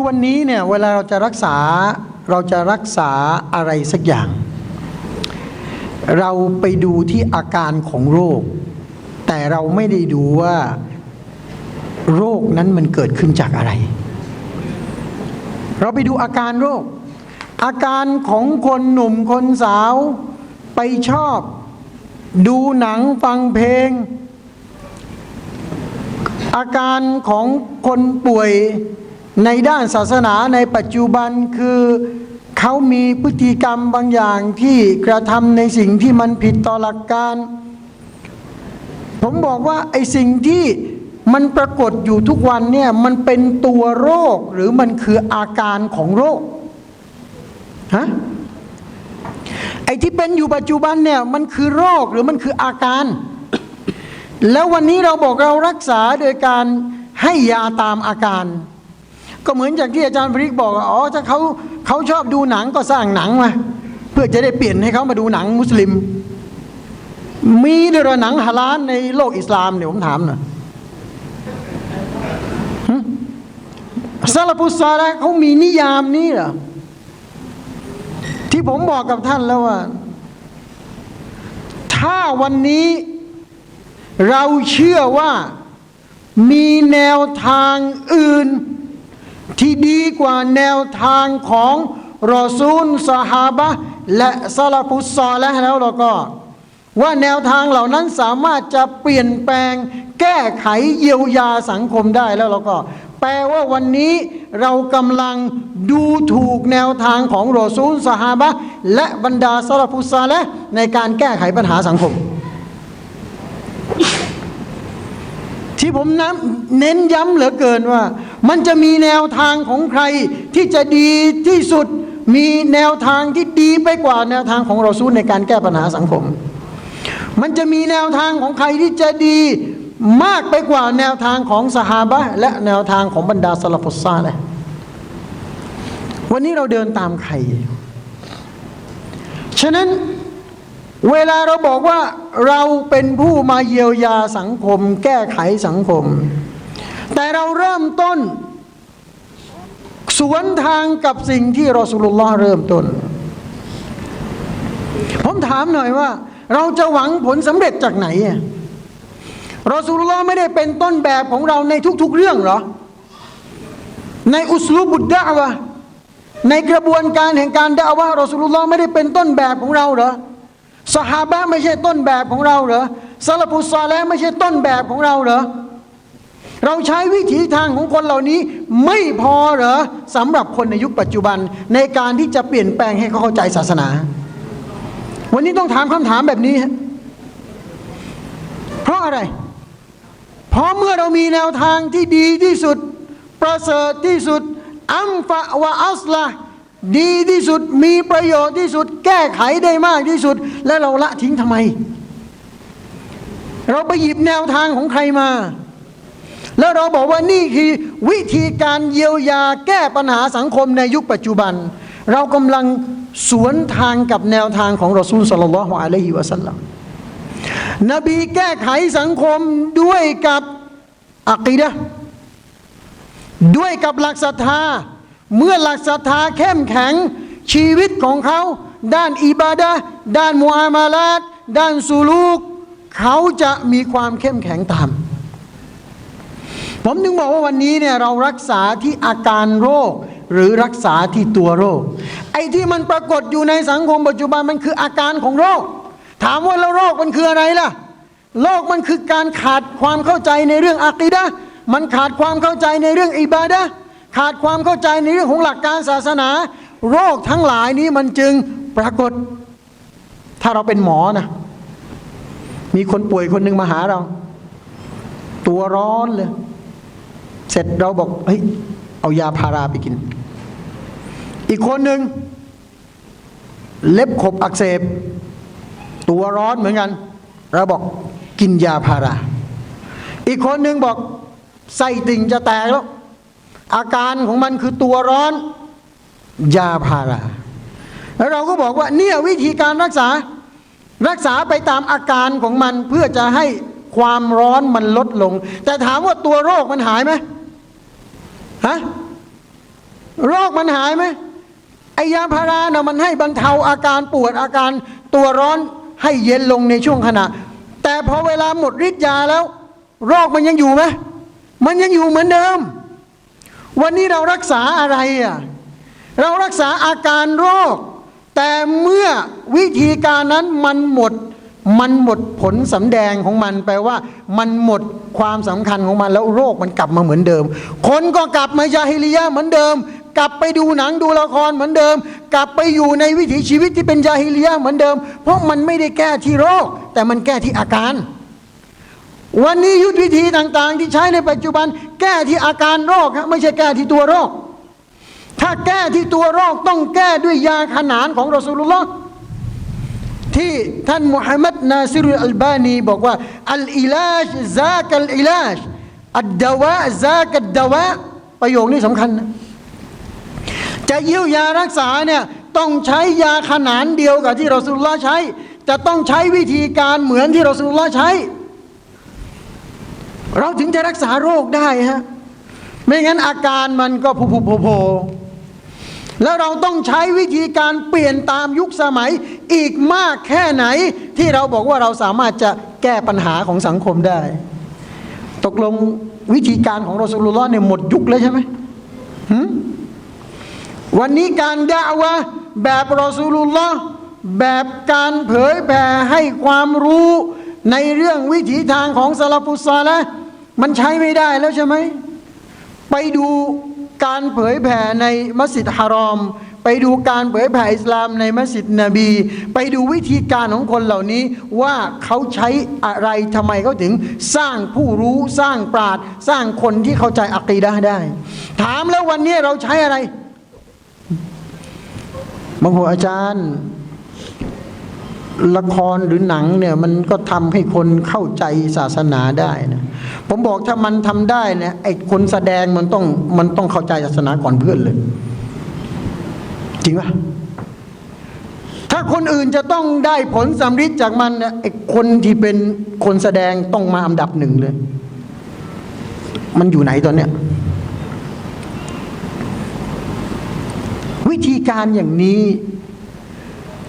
คือวันนี้เนี่ยเวลาเราจะรักษาเราจะรักษาอะไรสักอย่าง เราไปดูที่อาการของโรค แต่เราไม่ได้ดูว่าโรคนั้นมันเกิดขึ้นจากอะไร เราไปดูอาการโรค อาการของคนหนุ่มคนสาว ไปชอบ ดูหนังฟังเพลง อาการของคนป่วย ในด้านศาสนาในปัจจุบันคือเขามีพฤติกรรมบางอย่างที่กระทำในสิ่งที่มันผิดต่อหลักการ ผมบอกว่าไอ้สิ่งที่มันปรากฏอยู่ทุกวันเนี่ยมันเป็นตัวโรคหรือมันคืออาการของโรคฮะไอ้ที่เป็นอยู่ปัจจุบันเนี่ยมันคือโรคหรือมันคืออาการ แล้ววันนี้เราบอกเรารักษาโดยการให้ยาตามอาการ ก็เหมือนจากที่อาจารย์พริกบอกอ๋อถ้าเขาเขาชอบดูหนังก็สร้างหนังมาเพื่อจะได้เปลี่ยนให้เขามาดูหนังมุสลิม มีด้วยหรหนังฮาลาลในโลกอิสลามเนี่ยผมถามหน่อยซาลาฟุซาละห์เขามีนิยามนี้เหรอที่ผมบอกกับท่านแล้วว่า ถ้าวันนี้เราเชื่อว่ามีแนวทางอื่น ที่ดีกว่าแนวทางของรอซูลสหาบะและซาลาฟุสซอและห์แล้วเราก็ ว่าแนวทางเหล่านั้นสามารถจะเปลี่ยนแปลง แก้ไขเยียวยาสังคมได้แล้วเราก็ แปลว่าวันนี้เรากำลังดูถูกแนวทางของรอซูลสหาบะและบรรดาซาลาฟุสซาและในการแก้ไขปัญหาสังคมที่ผมน้ำเน้นย้ำเหลือเกินว่า มันจะมีแนวทางของใครที่จะดีที่สุด มีแนวทางที่ดีไปกว่าแนวทางของเราซูลในการแก้ปัญหาสังคม มันจะมีแนวทางของใครที่จะดีมากไปกว่าแนวทางของสหาบะและแนวทางของบรรดาสลัฟุซาเลยวันนี้เราเดินตามใคร ฉะนั้นเวลาเราบอกว่าเราเป็นผู้มาเยียวยาสังคม แก้ไขสังคม แต่เราเริ่มต้น สวนทางกับสิ่งที่รอสุลลอฮ์เริ่มต้น ผมถามหน่อยว่า เราจะหวังผลสำเร็จจากไหนอะรอสุลลอฮ์ไม่ได้เป็นต้นแบบของเราในทุก ๆ เรื่องหรอ ในอุสลูบุดดะวะในกระบวนการแห่งการดะวะรอสุลลอฮ์ไม่ได้เป็นต้นแบบของเราเหรอสหาบะไม่ใช่ต้นแบบของเราเหรอซาลาปุสซาและไม่ใช่ต้นแบบของเราเหรอ เราใช้วิถีทางของคนเหล่านี้ไม่พอเหรอสำหรับคนในยุคปัจจุบันในการที่จะเปลี่ยนแปลงให้เขาเข้าใจศาสนา วันนี้ต้องถามคำถามแบบนี้ เพราะอะไร เพราะเมื่อเรามีแนวทางที่ดีที่สุด ประเสริฐที่สุด อัมฟะวะอัสละดีที่สุดมีประโยชน์ที่สุด แก้ไขได้มากที่สุด และเราละทิ้งทำไม เราไปหยิบแนวทางของใครมา แล้วเราบอกว่านี่คือวิธีการเยียวยาแก้ปัญหาสังคมในยุคปัจจุบัน เรากำลังสวนทางกับแนวทางของรอซูลสัลลัลลอฮุอะลัยฮิวะสัลลัมนบีแก้ไขสังคมด้วยกับอักีดะด้วยกับหลักศรัทธา เมื่อหลักศรัทธาเข้มแข็งชีวิตของเขา ด้านอิบาดะด้านมุอามาลาตด้านสุลูก เขาจะมีความเข้มแข็งตาม ผมถึงบอกว่าวันนี้เนี่ยเรารักษาที่อาการโรค หรือรักษาที่ตัวโรค ไอ้ที่มันปรากฏอยู่ในสังคมปัจจุบันมันคืออาการของโรค ถามว่าแล้วโรคมันคืออะไรล่ะโรคมันคือการขาดความเข้าใจในเรื่องอากีดะมันขาดความเข้าใจในเรื่องอิบาดะขาดความเข้าใจในเรื่องของหลักการศาสนา โรคทั้งหลายนี้มันจึงปรากฏ ถ้าเราเป็นหมอนะ มีคนป่วยคนหนึ่งมาหาเรา ตัวร้อนเลย เสร็จเราบอกเฮ้ยเอายาพาราไปกิน อีกคนหนึ่งเล็บขบอักเสบ ตัวร้อนเหมือนกัน เราบอกกินยาพารา อีกคนหนึ่งบอกไส้ติ่งจะแตกแล้ว อาการของมันคือตัวร้อน ยาพารา แล้วเราก็บอกว่าเนี่ยวิธีการรักษารักษาไปตามอาการของมันเพื่อจะให้ความร้อนมันลดลง แต่ถามว่าตัวโรคมันหายไหม ฮะโรคมันหายไหมไอยาพารานะมันให้บรรเทาอาการปวดอาการตัวร้อนให้เย็นลงในช่วงขณะ แต่พอเวลาหมดฤทธิ์ยาแล้ว โรคมันยังอยู่ไหมมันยังอยู่เหมือนเดิม วันนี้เรารักษาอะไรอะเรารักษาอาการโรค แต่เมื่อวิธีการนั้นมันหมด มันหมดผลสำแดงของมันแปลว่า มันหมดความสำคัญของมันแล้วโรคมันกลับมาเหมือนเดิม คนก็กลับมายาฮิลิยะเหมือนเดิม กลับไปดูหนังดูละครเหมือนเดิม กลับไปอยู่ในวิถีชีวิตที่เป็นยาฮิลิยะเหมือนเดิม เพราะมันไม่ได้แก้ที่โรค แต่มันแก้ที่อาการ วันนี้ยุทธวิธีต่างๆ ที่ใช้ในปัจจุบัน แก้ที่อาการโรคไม่ใช่แก้ที่ตัวโรค ถ้าแก้ที่ตัวโรคต้องแก้ด้วยยาขนานของรอสูลุลลอฮ์ ที่ท่านมุฮัมมัดนาซิรุลอัลบานีบอกว่าอัลอิลาจซากัลอิลาจอัดดาวะซากัดดาวะประโยคนี้สำคัญนะจะเยียวยารักษาเนี่ยต้องใช้ยาขนานเดียวกับที่เรอสูลุลลอฮ์ใช้ จะต้องใช้วิธีการเหมือนที่เรอสูลุลลอฮ์ใช้ เราถึงจะรักษาโรคได้ฮะไม่งั้นอาการมันก็ผูผูโผโผ แล้วเราต้องใช้วิธีการเปลี่ยนตามยุคสมัยอีกมากแค่ไหน ที่เราบอกว่าเราสามารถจะแก้ปัญหาของสังคมได้ ตกลงวิธีการของรอสูลุลลอฮ์เนี่ยหมดยุคแล้วใช่ไหมหวันนี้การด่าวะแบบรอสูลุลลอฮ์แบบการเผยแผ่ให้ความรู้ในเรื่องวิถีทางของซาลาฟุซาละมันใช้ไม่ได้แล้วใช่ไหมไปดู การเผยแผ่ในมัสยิดฮารอม ไปดูการเผยแผ่อิสลามในมัสยิดนบี ไปดูวิธีการของคนเหล่านี้ว่าเขาใช้อะไรทำไมเขาถึงสร้างผู้รู้สร้างปราดสร้างคนที่เข้าใจอักีดะได้ ถามแล้ววันนี้เราใช้อะไรบางคนอาจารย์ละครหรือหนังเนี่ยมันก็ทำให้คนเข้าใจศาสนาได้นะ ผมบอกถ้ามันทำได้เนี่ยไอ้คนแสดงมันต้องมันต้องเข้าใจศาสนาก่อนเพื่อนเลย จริงปะถ้าคนอื่นจะต้องได้ผลสำฤทธิ์จากมันเนี่ยไอ้คนที่เป็นคนแสดงต้องมาอันดับหนึ่งเลย มันอยู่ไหนตอนเนี้ยวิธีการอย่างนี้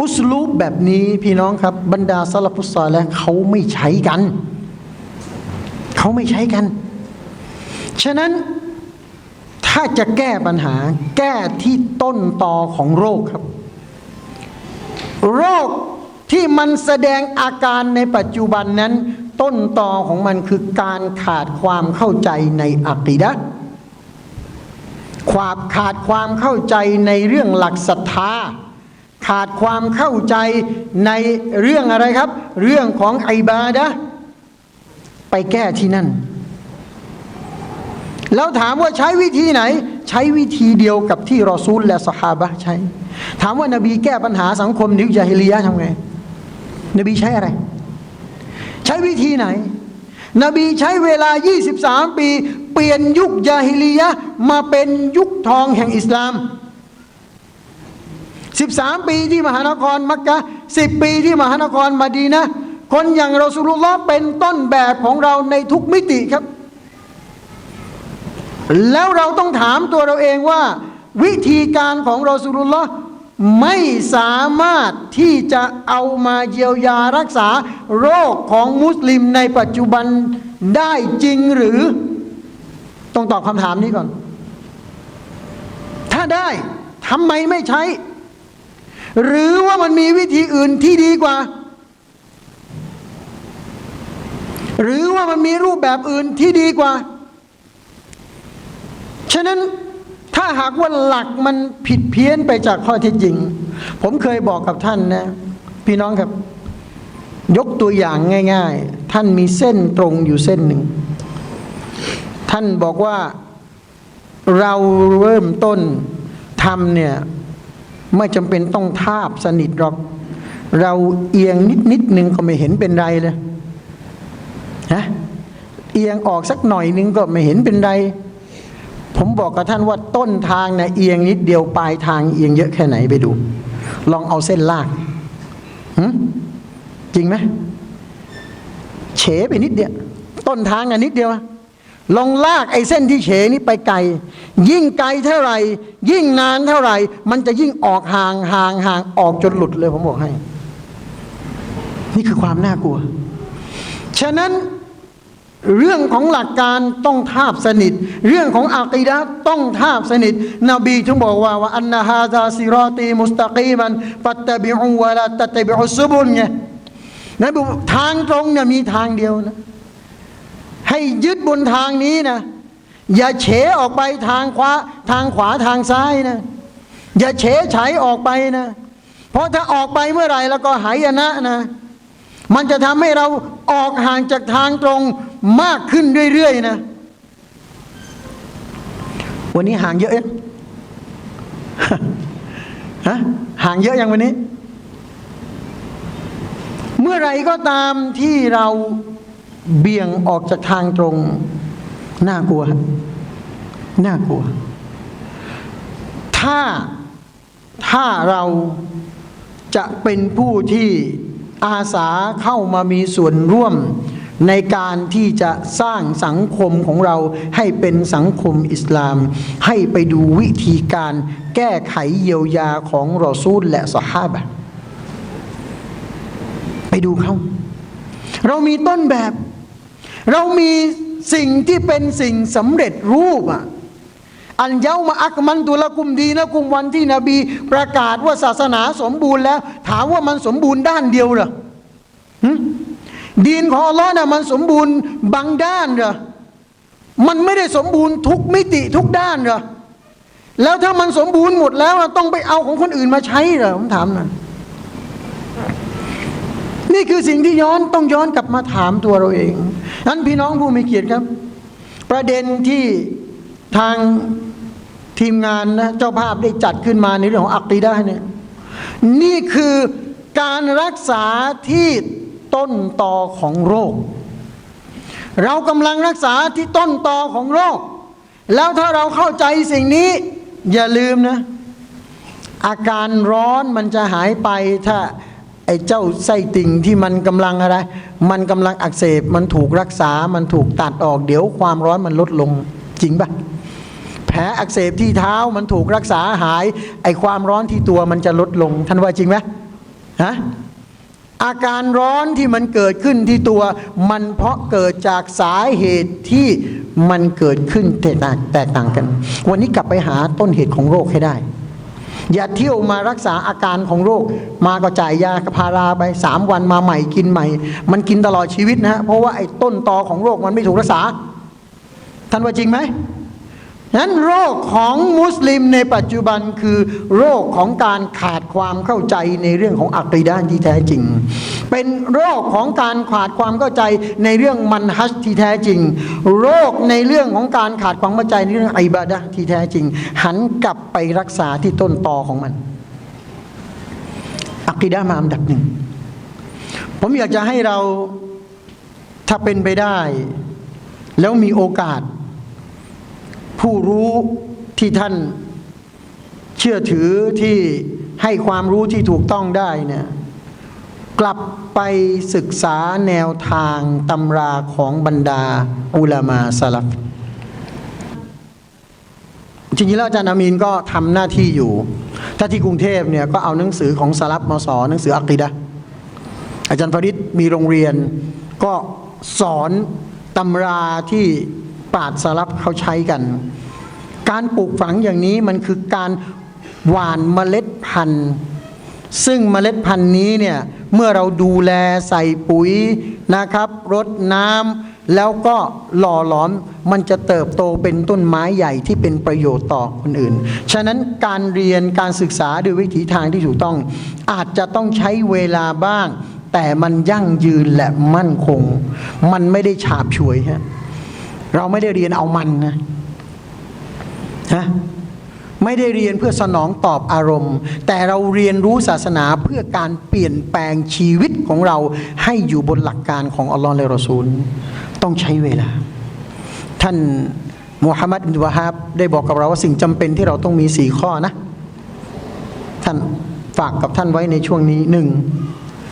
อุสลูปแบบนี้พี่น้องครับ บรรดาซาลฟุตซอลและเขาไม่ใช้กัน เขาไม่ใช้กัน ฉะนั้นถ้าจะแก้ปัญหา แก้ที่ต้นตอของโรคครับ โรคที่มันแสดงอาการในปัจจุบันนั้น ต้นตอของมันคือการขาดความเข้าใจในอักีดะความขาดความเข้าใจในเรื่องหลักศรัทธาขาดความเข้าใจในเรื่องอะไรครับ เรื่องของไอบาดะ ไปแก้ที่นั่น แล้วถามว่าใช้วิธีไหน ใช้วิธีเดียวกับที่รอซูลและสหาบะใช้ ถามว่านบีแก้ปัญหาสังคมนยุคยาฮิลียะทำไง นบีใช้อะไร ใช้วิธีไหน นบีใช้เวลา 23 ปี เปลี่ยนยุคยาฮิลียะมาเป็นยุคทองแห่งอิสลาม13 ปีที่มหานครมักกะ10 ปีที่มหานครมาดีนะ คนอย่างเรอสูลุลลอฮ์เป็นต้นแบบของเราในทุกมิติครับ แล้วเราต้องถามตัวเราเองว่า วิธีการของเรอสูลุลลอฮ์ไม่สามารถที่จะเอามาเยียวยารักษาโรคของมุสลิมในปัจจุบันได้จริงหรือ ต้องตอบคำถามนี้ก่อน ถ้าได้ทำไมไม่ใช้ หรือว่ามันมีวิธีอื่นที่ดีกว่า หรือว่ามันมีรูปแบบอื่นที่ดีกว่า ฉะนั้นถ้าหากว่าหลักมันผิดเพี้ยนไปจากข้อเท็จจริง ผมเคยบอกกับท่านนะ พี่น้องครับ ยกตัวอย่างง่าย ๆ ท่านมีเส้นตรงอยู่เส้นหนึ่ง ท่านบอกว่าเราเริ่มต้นทำเนี่ย ไม่จำเป็นต้องทาบสนิทหรอก เราเอียงนิดนิดๆนึงก็ไม่เห็นเป็นไรเลย ฮะเอียงออกสักหน่อยนึงก็ไม่เห็นเป็นไร ผมบอกกับท่านว่าต้นทางเนี่ยเอียงนิดเดียวปลายทางเอียงเยอะแค่ไหนไปดู ลองเอาเส้นลากจริงไหมเฉไปนิดเดียว ต้นทางอะนิดเดียว ลองลากไอ้เส้นที่เฉนี้ไปไกล ยิ่งไกลเท่าไหร่ ยิ่งนานเท่าไหร่ มันจะยิ่งออกห่างห่างห่างออกจนหลุดเลยผมบอกให้ นี่คือความน่ากลัว ฉะนั้นเรื่องของหลักการต้องทาบสนิท เรื่องของอากีดะต้องทาบสนิท นบีจึงบอกว่าว่าอันนาฮาซาซิรอตีมุสตะกีมันฟัตตบิอุวะลาตะตบิอุซุบุนไงนบอกทางตรงเนี่ยมีทางเดียวนะ ให้ยึดบนทางนี้นะ อย่าเฉออกไปทางขวาทางขวาทางซ้ายนะ อย่าเฉไฉออกไปนะ เพราะถ้าออกไปเมื่อไหร่แล้วก็หายนะนะ มันจะทำให้เราออกห่างจากทางตรงมากขึ้นเรื่อยๆนะ วันนี้ห่างเยอะยังฮะห่างเยอะยังวันนี้ เมื่อไรก็ตามที่เราเบี่ยงออกจากทางตรง น่ากลัว น่ากลัว ถ้าถ้าเราจะเป็นผู้ที่ อาสาเข้ามามีส่วนร่วมในการที่จะสร้างสังคมของเราให้เป็นสังคมอิสลาม ให้ไปดูวิธีการแก้ไขเยียวยาของรอซูลและสหาบะห์ไปดูเขาเรามีต้นแบบ เรามีสิ่งที่เป็นสิ่งสำเร็จรูปอะ อันเย้ามาอักมันตุละกุมดีนะกุมวันที่นบี ประกาศว่าศาสนาสมบูรณ์แล้ว ถามว่ามันสมบูรณ์ด้านเดียวเหรอดีนของอัลลอฮ์น่ะมันสมบูรณ์บางด้านเหรอมันไม่ได้สมบูรณ์ทุกมิติทุกด้านเหรอแล้วถ้ามันสมบูรณ์หมดแล้วต้องไปเอาของคนอื่นมาใช้เหรอผมถามหน่อยนี่คือสิ่งที่ย้อนต้องย้อนกลับมาถามตัวเราเองนั้นพี่น้องผู้มีเกียรติครับ ประเด็นที่ทาง ทีมงานนะเจ้าภาพได้จัดขึ้นมาในเรื่องของอักีดะห์เนี่ยนี่คือการรักษาที่ต้นตอของโรค เรากำลังรักษาที่ต้นตอของโรค แล้วถ้าเราเข้าใจสิ่งนี้ อย่าลืมนะ อาการร้อนมันจะหายไปถ้าไอ้เจ้าไส้ติ่งที่มันกำลังอะไร มันกำลังอักเสบมันถูกรักษามันถูกตัดออก เดี๋ยวความร้อนมันลดลงจริงปะแผลอักเสบที่เท้ามันถูกรักษาหาย ไอความร้อนที่ตัวมันจะลดลง ท่านว่าจริงไหมฮะอาการร้อนที่มันเกิดขึ้นที่ตัว มันเพราะเกิดจากสาเหตุที่มันเกิดขึ้นแตกต่างแตกต่างกัน วันนี้กลับไปหาต้นเหตุของโรคให้ได้ อย่าเที่ยวมารักษาอาการของโรค มาก็จ่ายยากพาราไปสามวันมาใหม่กินใหม่ มันกินตลอดชีวิตนะฮะเพราะว่าไอ้ต้นตอของโรคมันไม่ถูกรักษาท่านว่าจริงไหม นั้นโรคของมุสลิมในปัจจุบันคือโรคของการขาดความเข้าใจในเรื่องของอักีด้านที่แท้จริง เป็นโรคของการขาดความเข้าใจในเรื่องมันฮัจญ์ที่แท้จริง โรคในเรื่องของการขาดความเข้าใจในเรื่องอิบาดะที่แท้จริง หันกลับไปรักษาที่ต้นตอของมันอักีดะห์มาอันดับหนึ่ง ผมอยากจะให้เราถ้าเป็นไปได้ แล้วมีโอกาส ผู้รู้ที่ท่านเชื่อถือที่ให้ความรู้ที่ถูกต้องได้เนี่ยกลับไปศึกษาแนวทางตำราของบรรดาอุลามาสลับจริงๆแล้วอาจารย์อามีนก็ทำหน้าที่อยู่ ถ้าที่กรุงเทพเนี่ยก็เอาหนังสือของสลับมาสอนหนังสืออักีดะอาจารย์ฟริดมีโรงเรียน ก็สอนตำราที่ ปราดสลับเขาใช้กัน การปลูกฝังอย่างนี้มันคือการหว่านเมล็ดพันธุ์ ซึ่งเมล็ดพันธุ์นี้เนี่ยเมื่อเราดูแลใส่ปุ๋ยนะครับรดน้ำแล้วก็หล่อหลอมมันจะเติบโตเป็นต้นไม้ใหญ่ที่เป็นประโยชน์ต่อคนอื่น ฉะนั้นการเรียนการศึกษาด้วยวิถีทางที่ถูกต้อง อาจจะต้องใช้เวลาบ้าง แต่มันยั่งยืนและมั่นคง มันไม่ได้ฉาบฉวยฮะ เราไม่ได้เรียนเอามันนะฮะไม่ได้เรียนเพื่อสนองตอบอารมณ์ แต่เราเรียนรู้ศาสนาเพื่อการเปลี่ยนแปลงชีวิตของเราให้อยู่บนหลักการของอัลลอฮ์และรอซูล ต้องใช้เวลา ท่านมูฮัมหมัดอินวะฮับได้บอกกับเราว่าสิ่งจำเป็นที่เราต้องมีสี่ข้อนะ ท่านฝากกับท่านไว้ในช่วงนี้หนึ่ง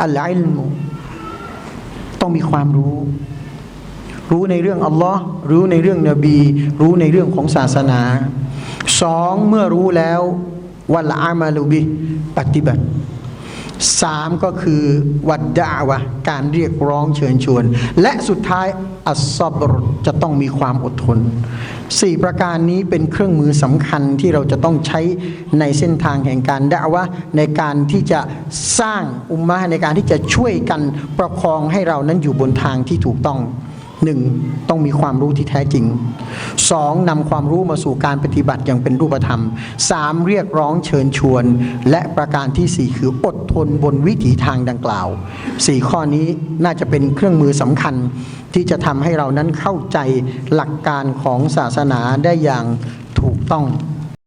อัลไลมุต้องมีความรู้ รู้ในเรื่องอัลลอฮ์รู้ในเรื่องนบี รู้ในเรื่องของศาสนาสองเมื่อรู้แล้ววัลอามาลูบิปฏิบัติสามก็คือวัดดาวะการเรียกร้องเชิญชวน และสุดท้ายอัสซอบรจะต้องมีความอดทนสี่ประการนี้เป็นเครื่องมือสำคัญที่เราจะต้องใช้ในเส้นทางแห่งการดาวะในการที่จะสร้างอุมมะในการที่จะช่วยกันประคองให้เรานั้นอยู่บนทางที่ถูกต้อง หนึ่งต้องมีความรู้ที่แท้จริงสองนำความรู้มาสู่การปฏิบัติอย่างเป็นรูปธรรมสามเรียกร้องเชิญชวน และประการที่สี่คืออดทนบนวิถีทางดังกล่าวสี่ข้อนี้น่าจะเป็นเครื่องมือสำคัญที่จะทำให้เรานั้นเข้าใจหลักการของศาสนาได้อย่างถูกต้อง